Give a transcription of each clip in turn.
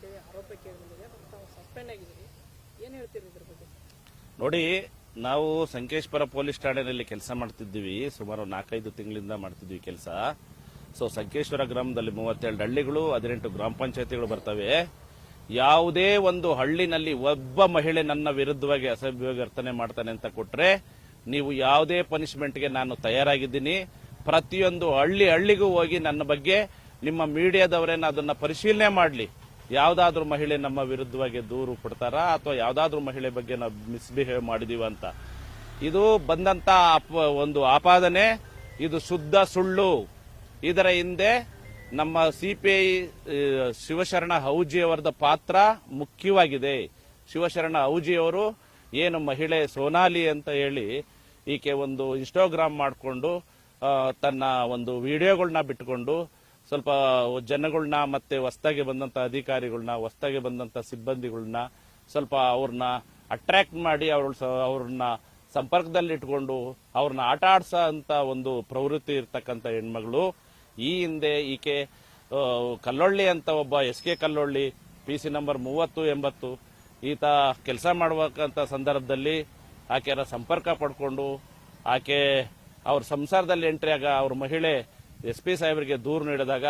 ಕೇಳಿ ಆರೋಪ ಕೇಳಿದೆ ತಾವು ಸಸ್ಪೆಂಡ್ ಆಗಿದ್ದೀರಿ. ಏನು ಹೇಳ್ತೀರಿ ಇದ್ರ ಬಗ್ಗೆ? ನೋಡಿ, ನಾವು ಸಂಕೇಶ್ವರ ಪೊಲೀಸ್ ಠಾಣೆಯಲ್ಲಿ ಕೆಲಸ ಮಾಡ್ತಿದ್ದೀವಿ. ಸುಮಾರು ನಾಲ್ಕೈದು ತಿಂಗಳಿಂದ ಮಾಡ್ತಿದ್ವಿ ಕೆಲಸ. ಸೊ ಸಂಕೇಶ್ವರ ಗ್ರಾಮದಲ್ಲಿ ಮೂವತ್ತೆರಡು ಹಳ್ಳಿಗಳು, ಹದಿನೆಂಟು ಗ್ರಾಮ ಪಂಚಾಯತಿಗಳು ಬರ್ತವೆ. ಯಾವುದೇ ಒಂದು ಹಳ್ಳಿನಲ್ಲಿ ಒಬ್ಬ ಮಹಿಳೆ ನನ್ನ ವಿರುದ್ಧವಾಗಿ ಅಸಭ್ಯವಾಗಿ ವರ್ತನೆ ಮಾಡ್ತಾನೆ ಅಂತ ಕೊಟ್ಟರೆ ನೀವು ಯಾವುದೇ ಪನಿಷ್ಮೆಂಟ್ಗೆ ನಾನು ತಯಾರಾಗಿದ್ದೀನಿ. ಪ್ರತಿಯೊಂದು ಹಳ್ಳಿ ಹಳ್ಳಿಗೂ ಹೋಗಿ ನನ್ನ ಬಗ್ಗೆ ನಿಮ್ಮ ಮೀಡಿಯಾದವರೇನ ಅದನ್ನ ಪರಿಶೀಲನೆ ಮಾಡಲಿ. ಯಾವ್ದಾದ್ರು ಮಹಿಳೆ ನಮ್ಮ ವಿರುದ್ಧವಾಗಿ ದೂರು ಕೊಡ್ತಾರಾ ಅಥವಾ ಯಾವ್ದಾದ್ರು ಮಹಿಳೆ ಬಗ್ಗೆ ನಾವು ಮಿಸ್ಬಿಹೇವ್ ಮಾಡಿದೀವ ಅಂತ. ಇದು ಬಂದಂತ ಒಂದು ಆಪಾದನೆ, ಇದು ಶುದ್ಧ ಸುಳ್ಳು. ಇದರ ಹಿಂದೆ ನಮ್ಮ ಸಿಪಿಐ ಶಿವಶರಣ ಹೌಜಿಯವರದ ಪಾತ್ರ ಮುಖ್ಯವಾಗಿದೆ. ಶಿವಶರಣ ಹೌಜಿಯವರು ಏನು ಮಹಿಳೆ ಸೋನಾಲಿ ಅಂತ ಹೇಳಿ ಈಕೆ ಒಂದು ಇನ್ಸ್ಟಾಗ್ರಾಮ್ ಮಾಡಿಕೊಂಡು ತನ್ನ ಒಂದು ವಿಡಿಯೋಗಳನ್ನ ಬಿಟ್ಕೊಂಡು ಸ್ವಲ್ಪ ಜನಗಳನ್ನ ಮತ್ತೆ ಹೊಸ್ದಾಗಿ ಬಂದಂತ ಅಧಿಕಾರಿಗಳನ್ನ ಹೊಸ್ದಾಗಿ ಬಂದಂತ ಸಿಬ್ಬಂದಿಗಳನ್ನ ಸ್ವಲ್ಪ ಅವ್ರನ್ನ ಅಟ್ರಾಕ್ಟ್ ಮಾಡಿ ಅವ್ರ ಅವ್ರನ್ನ ಸಂಪರ್ಕದಲ್ಲಿ ಇಟ್ಕೊಂಡು ಅವ್ರನ್ನ ಆಟ ಆಡ್ಸೋ ಅಂತ ಒಂದು ಪ್ರವೃತ್ತಿ ಇರ್ತಕ್ಕಂಥ ಹೆಣ್ಮಗಳು. ಈ ಹಿಂದೆ ಈಕೆ ಕಲ್ಲೊಳ್ಳಿ ಅಂತ ಒಬ್ಬ S K Kallolli, P C number ಮೂವತ್ತು, ಎಂಬತ್ತು, ಈತ ಕೆಲಸ ಮಾಡಬೇಕಂತ ಸಂದರ್ಭದಲ್ಲಿ ಆಕೆಯರ ಸಂಪರ್ಕ ಪಡ್ಕೊಂಡು ಆಕೆ ಅವ್ರ ಸಂಸಾರದಲ್ಲಿ ಎಂಟ್ರಿ ಆಗ ಅವ್ರ ಮಹಿಳೆ ಎಸ್ ಪಿ ಸಾಹೇಬರಿಗೆ ದೂರು ನೀಡಿದಾಗ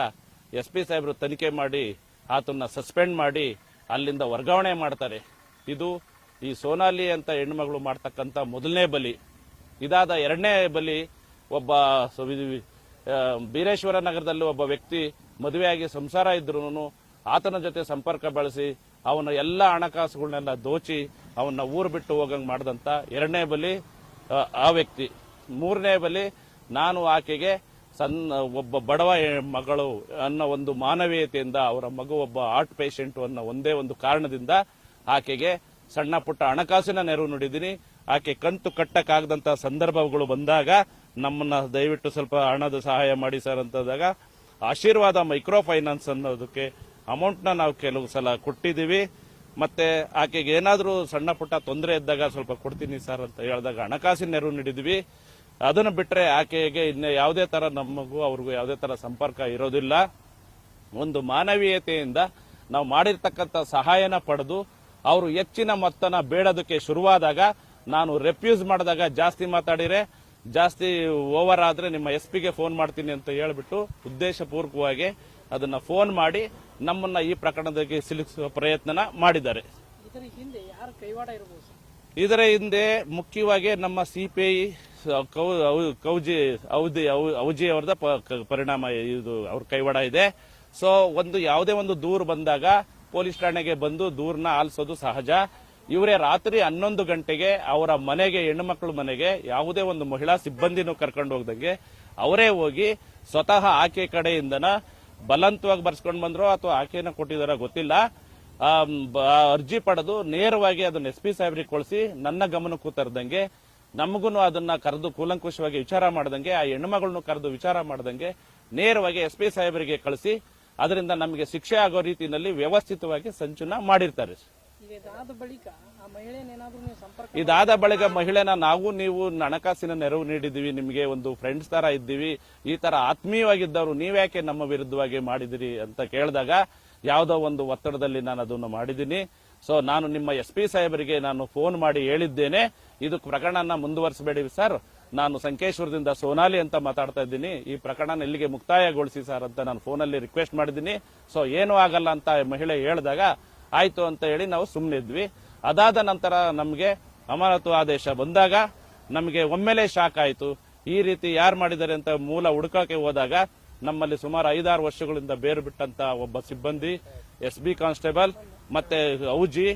ಎಸ್ ಪಿ ಸಾಹೇಬರು ತನಿಖೆ ಮಾಡಿ ಆತನ್ನ ಸಸ್ಪೆಂಡ್ ಮಾಡಿ ಅಲ್ಲಿಂದ ವರ್ಗಾವಣೆ ಮಾಡ್ತಾರೆ. ಇದು ಈ ಸೋನಾಲಿ ಅಂತ ಹೆಣ್ಮಗಳು ಮಾಡ್ತಕ್ಕಂಥ ಮೊದಲನೇ ಬಲಿ. ಇದಾದ ಎರಡನೇ ಬಲಿ ಒಬ್ಬ ಬೀರೇಶ್ವರ ನಗರದಲ್ಲಿ ಒಬ್ಬ ವ್ಯಕ್ತಿ ಮದುವೆಯಾಗಿ ಸಂಸಾರ ಇದ್ರೂ ಆತನ ಜೊತೆ ಸಂಪರ್ಕ ಬಳಸಿ ಅವನ ಎಲ್ಲ ಹಣಕಾಸುಗಳನ್ನೆಲ್ಲ ದೋಚಿ ಅವನ್ನ ಊರು ಬಿಟ್ಟು ಹೋಗಂಗೆ ಮಾಡಿದಂತ ಎರಡನೇ ಬಲಿ ಆ ವ್ಯಕ್ತಿ. ಮೂರನೇ ಬಲಿ ನಾನು ಆಕೆಗೆ ಸಣ್ಣ ಒಬ್ಬ ಬಡವ ಮಗಳು ಅನ್ನೋ ಒಂದು ಮಾನವೀಯತೆಯಿಂದ ಅವರ ಮಗು ಒಬ್ಬ ಹಾರ್ಟ್ ಪೇಷಂಟ್ ಅನ್ನೋ ಒಂದೇ ಒಂದು ಕಾರಣದಿಂದ ಆಕೆಗೆ ಸಣ್ಣ ಪುಟ್ಟ ಹಣಕಾಸಿನ ನೆರವು ನೀಡಿದ್ದೀನಿ. ಆಕೆ ಕಂತು ಕಟ್ಟಕ್ಕಾಗದಂತ ಸಂದರ್ಭಗಳು ಬಂದಾಗ ನಮ್ಮನ್ನ ದಯವಿಟ್ಟು ಸ್ವಲ್ಪ ಹಣದ ಸಹಾಯ ಮಾಡಿ ಸರ್ ಅಂತಂದಾಗ ಆಶೀರ್ವಾದ ಮೈಕ್ರೋ ಫೈನಾನ್ಸ್ ಅನ್ನೋದಕ್ಕೆ ಅಮೌಂಟ್ನ ನಾವು ಕೆಲವು ಸಲ ಕೊಟ್ಟಿದ್ದೀವಿ. ಮತ್ತೆ ಆಕೆಗೆ ಏನಾದರೂ ಸಣ್ಣ ಪುಟ್ಟ ತೊಂದರೆ ಇದ್ದಾಗ ಸ್ವಲ್ಪ ಕೊಡ್ತೀನಿ ಸರ್ ಅಂತ ಹೇಳಿದಾಗ ಹಣಕಾಸಿನ ನೆರವು ನೀಡಿದ್ವಿ ಅದನ್ನು ಬಿಟ್ಟರೆ ಆಕೆಗೆ ಇನ್ನು ಯಾವುದೇ ಥರ ನಮಗೂ ಅವ್ರಿಗೂ ಯಾವುದೇ ಥರ ಸಂಪರ್ಕ ಇರೋದಿಲ್ಲ. ಒಂದು ಮಾನವೀಯತೆಯಿಂದ ನಾವು ಮಾಡಿರ್ತಕ್ಕಂಥ ಸಹಾಯನ ಪಡೆದು ಅವರು ಹೆಚ್ಚಿನ ಮೊತ್ತನ ಬೇಡೋದಕ್ಕೆ ಶುರುವಾದಾಗ ನಾನು ರೆಫ್ಯೂಸ್ ಮಾಡಿದಾಗ ಜಾಸ್ತಿ ಮಾತಾಡಿರೆ ಜಾಸ್ತಿ ಓವರ್ ಆದರೆ ನಿಮ್ಮ ಎಸ್ ಪಿಗೆ ಫೋನ್ ಮಾಡ್ತೀನಿ ಅಂತ ಹೇಳ್ಬಿಟ್ಟು ಉದ್ದೇಶಪೂರ್ವಕವಾಗಿ ಅದನ್ನು ಫೋನ್ ಮಾಡಿ ನಮ್ಮನ್ನ ಈ ಪ್ರಕರಣದಲ್ಲಿ ಸಿಲುಕಿಸುವ ಪ್ರಯತ್ನನ ಮಾಡಿದ್ದಾರೆ. ಇದರ ಹಿಂದೆ ಯಾರು ಕೈವಾಡ ಇರಬಹುದು ಸರ್? ಇದರ ಹಿಂದೆ ಮುಖ್ಯವಾಗಿ ನಮ್ಮ ಸಿಪಿಐ ಕೌಜಿ, ಔದಿ ಔಜಿ ಅವರದ ಪರಿಣಾಮ ಇದು ಅವ್ರ ಕೈವಾಡ ಇದೆ. ಸೊ ಒಂದು ಯಾವುದೇ ಒಂದು ದೂರು ಬಂದಾಗ ಪೊಲೀಸ್ ಠಾಣೆಗೆ ಬಂದು ದೂರನ್ನ ಆಲಿಸೋದು ಸಹಜ. ಇವರೇ ರಾತ್ರಿ ಹನ್ನೊಂದು ಗಂಟೆಗೆ ಅವರ ಮನೆಗೆ ಹೆಣ್ಣುಮಕ್ಕಳ ಮನೆಗೆ ಯಾವುದೇ ಒಂದು ಮಹಿಳಾ ಸಿಬ್ಬಂದಿನೂ ಕರ್ಕೊಂಡು ಹೋಗ್ದಂಗೆ ಅವರೇ ಹೋಗಿ ಸ್ವತಃ ಆಕೆ ಕಡೆಯಿಂದನ ಬಲವಂತವಾಗಿ ಬರ್ಸ್ಕೊಂಡು ಬಂದ್ರು ಅಥವಾ ಆಕೆನ ಕೊಟ್ಟಿದಾರ ಗೊತ್ತಿಲ್ಲ. ಅರ್ಜಿ ಪಡೆದು ನೇರವಾಗಿ ಅದನ್ನ ಎಸ್ ಪಿ ಸಾಹೇಬ್ರಿಗೆ ಕೊಳಿಸಿ ನನ್ನ ಗಮನಕ್ಕೂ ತರದಂಗೆ ನಮಗೂ ಅದನ್ನ ಕರೆದು ಕೂಲಂಕುಷವಾಗಿ ವಿಚಾರ ಮಾಡ್ದಂಗೆ ಆ ಹೆಣ್ಣುಮಗಳನ್ನು ಕರೆದು ವಿಚಾರ ಮಾಡ್ದಂಗೆ ನೇರವಾಗಿ ಎಸ್ ಪಿ ಸಾಹೇಬರಿಗೆ ಕಳಿಸಿ ಅದರಿಂದ ನಮಗೆ ಶಿಕ್ಷೆ ಆಗೋ ರೀತಿಯಲ್ಲಿ ವ್ಯವಸ್ಥಿತವಾಗಿ ಸಂಚುನ ಮಾಡಿರ್ತಾರೆ. ಇದಾದ ಬಳಿಕ ಮಹಿಳೆನ ನಾವು ನೀವು ಹಣಕಾಸಿನ ನೆರವು ನೀಡಿದ್ದೀವಿ ನಿಮಗೆ ಒಂದು ಫ್ರೆಂಡ್ಸ್ ತರ ಇದ್ದೀವಿ ಈ ತರ ಆತ್ಮೀಯವಾಗಿದ್ದವರು ನೀವ್ಯಾಕೆ ನಮ್ಮ ವಿರುದ್ಧವಾಗಿ ಮಾಡಿದಿರಿ ಅಂತ ಕೇಳಿದಾಗ ಯಾವುದೋ ಒಂದು ಒತ್ತಡದಲ್ಲಿ ನಾನು ಅದನ್ನು ಮಾಡಿದ್ದೀನಿ. ಸೊ ನಾನು ನಿಮ್ಮ ಎಸ್ ಪಿ ಸಾಹೇಬರಿಗೆ ನಾನು ಫೋನ್ ಮಾಡಿ ಹೇಳಿದ್ದೇನೆ. ಇದು ಪ್ರಕರಣನ ಮುಂದುವರಿಸಬೇಡಿ ಸರ್ ನಾನು ಸಂಕೇಶ್ವರದಿಂದ ಸೋನಾಲಿ ಅಂತ ಮಾತಾಡ್ತಾ ಇದ್ದೀನಿ. ಈ ಪ್ರಕರಣ ಇಲ್ಲಿಗೆ ಮುಕ್ತಾಯಗೊಳಿಸಿ ಸರ್ ಅಂತ ನಾನು ಫೋನಲ್ಲಿ ರಿಕ್ವೆಸ್ಟ್ ಮಾಡಿದ್ದೀನಿ. ಸೊ ಏನೂ ಆಗಲ್ಲ ಅಂತ ಮಹಿಳೆ ಹೇಳಿದಾಗ, ಆಯ್ತು ಅಂತ ಹೇಳಿ ನಾವು ಸುಮ್ಮನಿದ್ವಿ ಅದಾದ ನಂತರ ನಮಗೆ ಅಮಾನತು ಆದೇಶ ಬಂದಾಗ ನಮಗೆ ಒಮ್ಮೆಲೆ ಶಾಕ್ ಆಯಿತು. ಈ ರೀತಿ ಯಾರು ಮಾಡಿದ್ದಾರೆ ಅಂತ ಮೂಲ ಹುಡುಕಕ್ಕೆ ಹೋದಾಗ ನಮ್ಮಲ್ಲಿ ಸುಮಾರು ಐದಾರು ವರ್ಷಗಳಿಂದ ಬೇರು ಬಿಟ್ಟಂತ ಒಬ್ಬ ಸಿಬ್ಬಂದಿ ಎಸ್ ಬಿ ಕಾನ್ಸ್ಟೇಬಲ್ ಮತ್ತೆ ಔಜಿ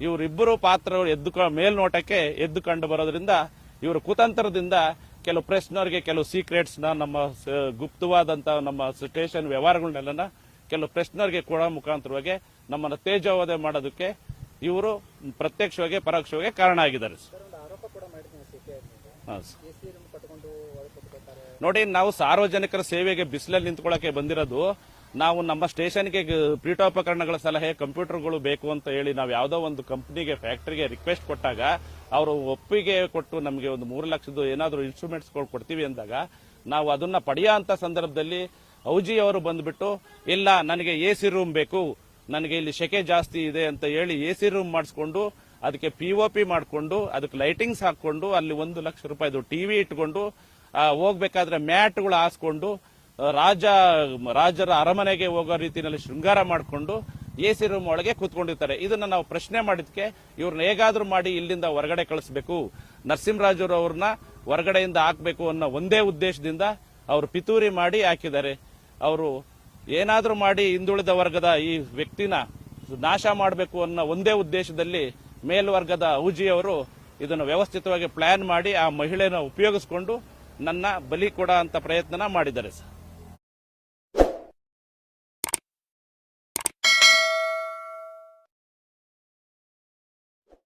ಇವರಿಬ್ಬರು ಪಾತ್ರ ಎದ್ದು ಮೇಲ್ನೋಟಕ್ಕೆ ಎದ್ದು ಕಂಡು ಬರೋದ್ರಿಂದ ಇವರು ಕುತಂತ್ರದಿಂದ ಕೆಲವು ಪ್ರೆಸ್ನವರಿಗೆ ಕೆಲವು ಸೀಕ್ರೆಟ್ಸ್ನ ನಮ್ಮ ಗುಪ್ತವಾದಂತ ನಮ್ಮ ಸ್ಟೇಷನ್ ವ್ಯವಹಾರಗಳನ್ನೆಲ್ಲ ಕೆಲವು ಪ್ರೆಸ್ನವರಿಗೆ ಕೂಡ ಮುಖಾಂತರವಾಗಿ ನಮ್ಮನ್ನ ತೇಜೋವಧೆ ಮಾಡೋದಕ್ಕೆ ಇವರು ಪ್ರತ್ಯಕ್ಷವಾಗಿ ಪರೋಕ್ಷವಾಗಿ ಕಾರಣ ಆಗಿದ್ದಾರೆ ಸರ್. ಆರೋಪ ಕೂಡ ಮಾಡಿದ್ದೀನಿ ಸಿಪಿಐ ಹಾ, ಸರ್. ಎ ಸಿ ಕಟ್ಕೊಂಡು ಒಳಕೊಟ್ಕೊತಾರೆ ನೋಡಿ, ನಾವು ಸಾರ್ವಜನಿಕರ ಸೇವೆಗೆ ಬಿಸಿಲಲ್ಲಿ ನಿಂತ್ಕೊಳ್ಳೋಕೆ ಬಂದಿರೋದು, ನಾವು ನಮ್ಮ ಸ್ಟೇಷನ್ಗೆ ಪೀಠೋಪಕರಣಗಳ ಸಲಹೆ, ಕಂಪ್ಯೂಟರ್ಗಳು ಬೇಕು ಅಂತ ಹೇಳಿ ನಾವು ಯಾವುದೋ ಒಂದು ಕಂಪ್ನಿಗೆ, ಫ್ಯಾಕ್ಟ್ರಿಗೆ ರಿಕ್ವೆಸ್ಟ್ ಕೊಟ್ಟಾಗ, ಅವರು ಒಪ್ಪಿಗೆ ಕೊಟ್ಟು ನಮಗೆ ಒಂದು ಮೂರು ಲಕ್ಷದ ಏನಾದರೂ ಇನ್ಸ್ಟ್ರೂಮೆಂಟ್ಸ್ಗಳು ಕೊಡ್ತೀವಿ ಅಂದಾಗ, ನಾವು ಅದನ್ನ ಪಡೆಯೋ ಸಂದರ್ಭದಲ್ಲಿ ಔಜಿ ಅವರು ಬಂದ್ಬಿಟ್ಟು, ಇಲ್ಲ, ನನಗೆ ಎ ಸಿ ರೂಮ್ ಬೇಕು, ನನಗೆ ಇಲ್ಲಿ ಶೆಕೆ ಜಾಸ್ತಿ ಇದೆ ಅಂತ ಹೇಳಿ ಎ ಸಿ ರೂಮ್ ಮಾಡಿಸ್ಕೊಂಡು, ಅದಕ್ಕೆ ಪಿ ಒ ಪಿ ಮಾಡಿಕೊಂಡು, ಅದಕ್ಕೆ ಲೈಟಿಂಗ್ಸ್ ಹಾಕೊಂಡು ಅಲ್ಲಿ ಒಂದು ಲಕ್ಷ ರೂಪಾಯಿದು ಟಿವಿ ಇಟ್ಕೊಂಡು ಹೋಗ್ಬೇಕಾದ್ರೆ ಮ್ಯಾಟ್ಗಳು ಹಾಸ್ಕೊಂಡು ರಾಜ, ರಾಜರ ಅರಮನೆಗೆ ಹೋಗೋ ರೀತಿಯಲ್ಲಿ ಶೃಂಗಾರ ಮಾಡಿಕೊಂಡು ಎ ಸಿ ರೂಮ್ ಒಳಗೆ ಕೂತ್ಕೊಂಡಿರ್ತಾರೆ. ಇದನ್ನ ನಾವು ಪ್ರಶ್ನೆ ಮಾಡಿದ್ಕೆ ಇವ್ರನ್ನ ಹೇಗಾದ್ರೂ ಮಾಡಿ ಇಲ್ಲಿಂದ ಹೊರಗಡೆ ಕಳಿಸ್ಬೇಕು. ನರಸಿಂಹರಾಜರು ಅವ್ರನ್ನ ಹೊರಗಡೆಯಿಂದ ಹಾಕ್ಬೇಕು ಅನ್ನೋ ಒಂದೇ ಉದ್ದೇಶದಿಂದ ಅವರು ಪಿತೂರಿ ಮಾಡಿ ಹಾಕಿದ್ದಾರೆ. ಅವರು ಏನಾದರೂ ಮಾಡಿ ಹಿಂದುಳಿದ ವರ್ಗದ ಈ ವ್ಯಕ್ತಿನ ನಾಶ ಮಾಡಬೇಕು ಅನ್ನೋ ಒಂದೇ ಉದ್ದೇಶದಲ್ಲಿ ಮೇಲ್ವರ್ಗದ ಔಜಿಯವರು ಇದನ್ನು ವ್ಯವಸ್ಥಿತವಾಗಿ ಪ್ಲಾನ್ ಮಾಡಿ ಆ ಮಹಿಳೆಯನ್ನು ಉಪಯೋಗಿಸಿಕೊಂಡು ನನ್ನ ಬಲಿ ಕೊಡ ಅಂತ ಪ್ರಯತ್ನ ಮಾಡಿದ್ದಾರೆ ಸರ್.